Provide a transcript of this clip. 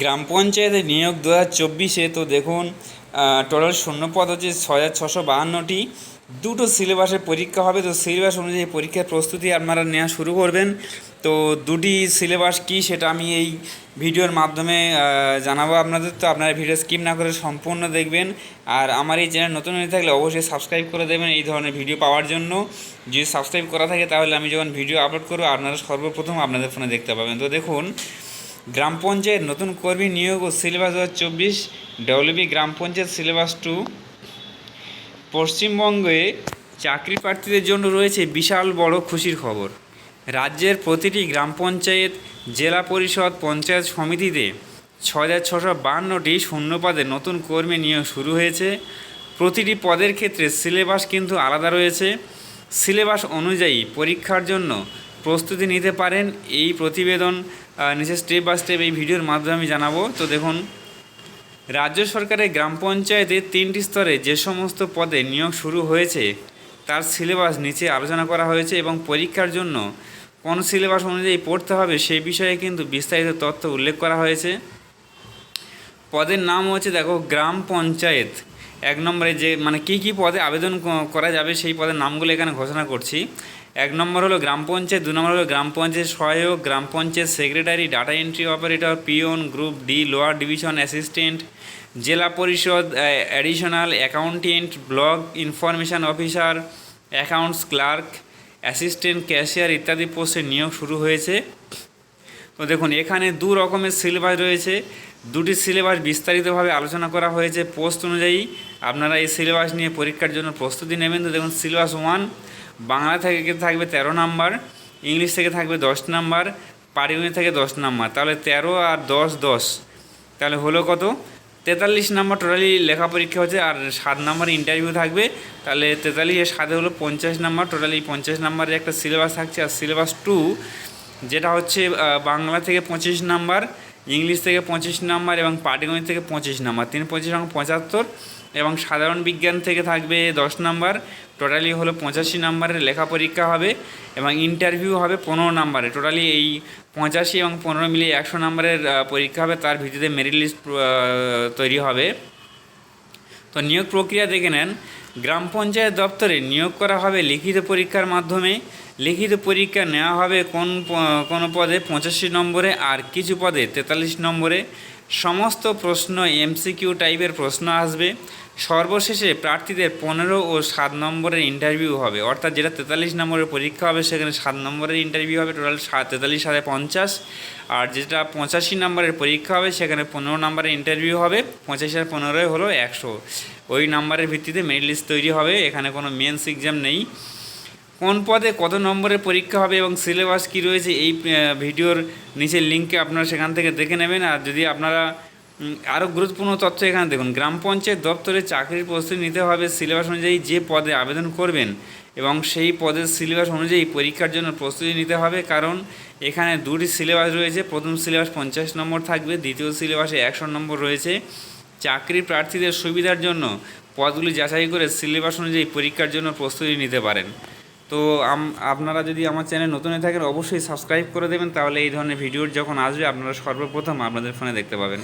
গ্রাম পঞ্চায়েতে নিয়োগ দু হাজার চব্বিশে, তো দেখুন টোটাল শূন্যপদ হচ্ছে ছয় হাজার ছশো বাহান্নটি। দুটো সিলেবাসের পরীক্ষা হবে, তো সিলেবাস অনুযায়ী পরীক্ষার প্রস্তুতি আপনারা নেওয়া শুরু করবেন। তো দুটি সিলেবাস কী সেটা আমি এই ভিডিওর মাধ্যমে জানাব আপনাদের। তো আপনারা ভিডিও স্কিপ না করে সম্পূর্ণ দেখবেন। আর আমার এই চ্যানেল নতুন হয়ে থাকলে অবশ্যই সাবস্ক্রাইব করে দেবেন এই ধরনের ভিডিও পাওয়ার জন্য। যদি সাবস্ক্রাইব করা থাকে, তাহলে আমি যখন ভিডিও আপলোড করব, আপনারা সর্বপ্রথম আপনাদের ফোনে দেখতে পাবেন। তো দেখুন গ্রাম পঞ্চায়েত নতুন কর্মী নিয়োগ ও সিলেবাস দু হাজার চব্বিশ, ডব্লিউবি গ্রাম পঞ্চায়েত সিলেবাস টু। পশ্চিমবঙ্গে চাকরি প্রার্থীদের জন্য রয়েছে বিশাল বড় খুশির খবর। রাজ্যের প্রতিটি গ্রাম পঞ্চায়েত, জেলা পরিষদ, পঞ্চায়েত সমিতিতে ছ হাজার ছশো বাহান্নটি শূন্যপদে নতুন কর্মী নিয়োগ শুরু হয়েছে। প্রতিটি পদের ক্ষেত্রে সিলেবাস কিন্তু আলাদা রয়েছে। সিলেবাস অনুযায়ী পরীক্ষার জন্য প্রস্তুতি নিতে পারেন এই প্রতিবেদন নিচে স্টেপ বাই স্টেপ এই ভিডিওর মাধ্যমে আমি জানাব। তো দেখুন, রাজ্য সরকারের গ্রাম পঞ্চায়েতে তিনটি স্তরে যে সমস্ত পদে নিয়োগ শুরু হয়েছে, তার সিলেবাস নিচে আলোচনা করা হয়েছে এবং পরীক্ষার জন্য কোন সিলেবাস অনুযায়ী পড়তে হবে সেই বিষয়ে কিন্তু বিস্তারিত তথ্য উল্লেখ করা হয়েছে। পদের নাম হচ্ছে, দেখো, গ্রাম পঞ্চায়েত। এক নম্বরে যে মানে কি কি পদে আবেদন করা যাবে সেই পদের নামগুলো এখানে ঘোষণা করছি। এক নম্বর হলো গ্রাম পঞ্চায়েত, দু নম্বর হলো গ্রাম পঞ্চায়েত সহায়ক, গ্রাম panchayat secretary data entry operator peon group D lower division assistant Zilla Parishad additional accountant block information officer accounts clerk assistant cashier ইত্যাদি পোস্টে নিয়োগ শুরু হয়েছে। তো দেখুন, এখানে দু রকমের সিলেবাস রয়েছে। দুটি সিলেবাস বিস্তারিতভাবে আলোচনা করা হয়েছে। পোস্ট অনুযায়ী আপনারা এই সিলেবাস নিয়ে পরীক্ষার জন্য প্রস্তুতি নেবেন। তো দেখুন সিলেবাস ওয়ান বাংলা থেকে থাকবে তেরো নাম্বার, ইংলিশ থেকে থাকবে দশ নাম্বার পারিগণিত থেকে দশ নাম্বার, তাহলে তেরো আর দশ দশ। তাহলে হলো কত? তেতাল্লিশ নাম্বার টোটালি লেখা পরীক্ষা হচ্ছে, আর সাত নাম্বার ইন্টারভিউ থাকবে, তাহলে তেতাল্লিশ সাথে হলো পঞ্চাশ নাম্বার টোটালি পঞ্চাশ নাম্বারের একটা সিলেবাস থাকছে, আর সিলেবাস টু যেটা হচ্ছে বাংলা থেকে পঁচিশ নাম্বার ইংলিশ থেকে পঁচিশ নাম্বার এবং পাটিগণিত থেকে পঁচিশ নাম্বার। তিন পঁচিশ এবং পঁচাত্তর এবং সাধারণ বিজ্ঞান থেকে থাকবে দশ নাম্বার। টোটালি হলো পঁচাশি নাম্বারের লেখা পরীক্ষা হবে এবং ইন্টারভিউ হবে পনেরো নাম্বারে। টোটালি এই পঁচাশি এবং পনেরো মিলিয়ে একশো নাম্বারের পরীক্ষা হবে, তার ভিত্তিতে মেরিট লিস্ট তৈরি হবে। তো নিয়োগ প্রক্রিয়া দেখে নেন। গ্রাম পঞ্চায়েত দপ্তরে নিয়োগ করা হবে লিখিত পরীক্ষার মাধ্যমে। লিখিত পরীক্ষা নেওয়া হবে কোন কোনো পদে? পঁচাশি নম্বরে আর কিছু পদে? তেতাল্লিশ নম্বরে। সমস্ত প্রশ্ন এমসিকিউ টাইপের প্রশ্ন আসবে। সর্বশেষে প্রার্থীদের পনেরো ও সাত নম্বরের ইন্টারভিউ হবে। অর্থাৎ যেটা তেতাল্লিশ নম্বরের পরীক্ষা হবে, সেখানে সাত নম্বরের ইন্টারভিউ হবে। টোটাল তেতাল্লিশ, সাড়ে পঞ্চাশ। আর যেটা পঁচাশি নম্বরের পরীক্ষা হবে, সেখানে পনেরো নম্বরের ইন্টারভিউ হবে। পঁচাশি আর পনেরোই হলো একশো। ওই নাম্বারের ভিত্তিতে মেরিট লিস্ট তৈরি হবে। এখানে কোনো মেন্স এক্সাম নেই। কোন পদে কত নম্বরের পরীক্ষা হবে এবং সিলেবাস কী রয়েছে এই ভিডিওর নিচের লিঙ্কে আপনারা সেখান থেকে দেখে নেবেন। আর যদি আপনারা আরও গুরুত্বপূর্ণ তথ্য এখানে দেখুন। গ্রাম পঞ্চায়েত দপ্তরে চাকরির প্রস্তুতি নিতে হবে, সিলেবাস অনুযায়ী যে পদে আবেদন করবেন এবং সেই পদের সিলেবাস অনুযায়ী পরীক্ষার জন্য প্রস্তুতি নিতে হবে। কারণ এখানে দুটি সিলেবাস রয়েছে, প্রথম সিলেবাস পঞ্চাশ নম্বর থাকবে, দ্বিতীয় সিলেবাসে একশো নম্বর রয়েছে। চাকরি প্রার্থীদের সুবিধার জন্য পদগুলি যাচাই করে সিলেবাস অনুযায়ী পরীক্ষার জন্য প্রস্তুতি নিতে পারেন। তো আপনারা যদি আমার চ্যানেল নতুন হয়ে থাকেন, অবশ্যই সাবস্ক্রাইব করে দেবেন, তাহলে এই ধরনের ভিডিওর যখন আসবে, আপনারা সর্বপ্রথম আপনাদের ফোনে দেখতে পাবেন।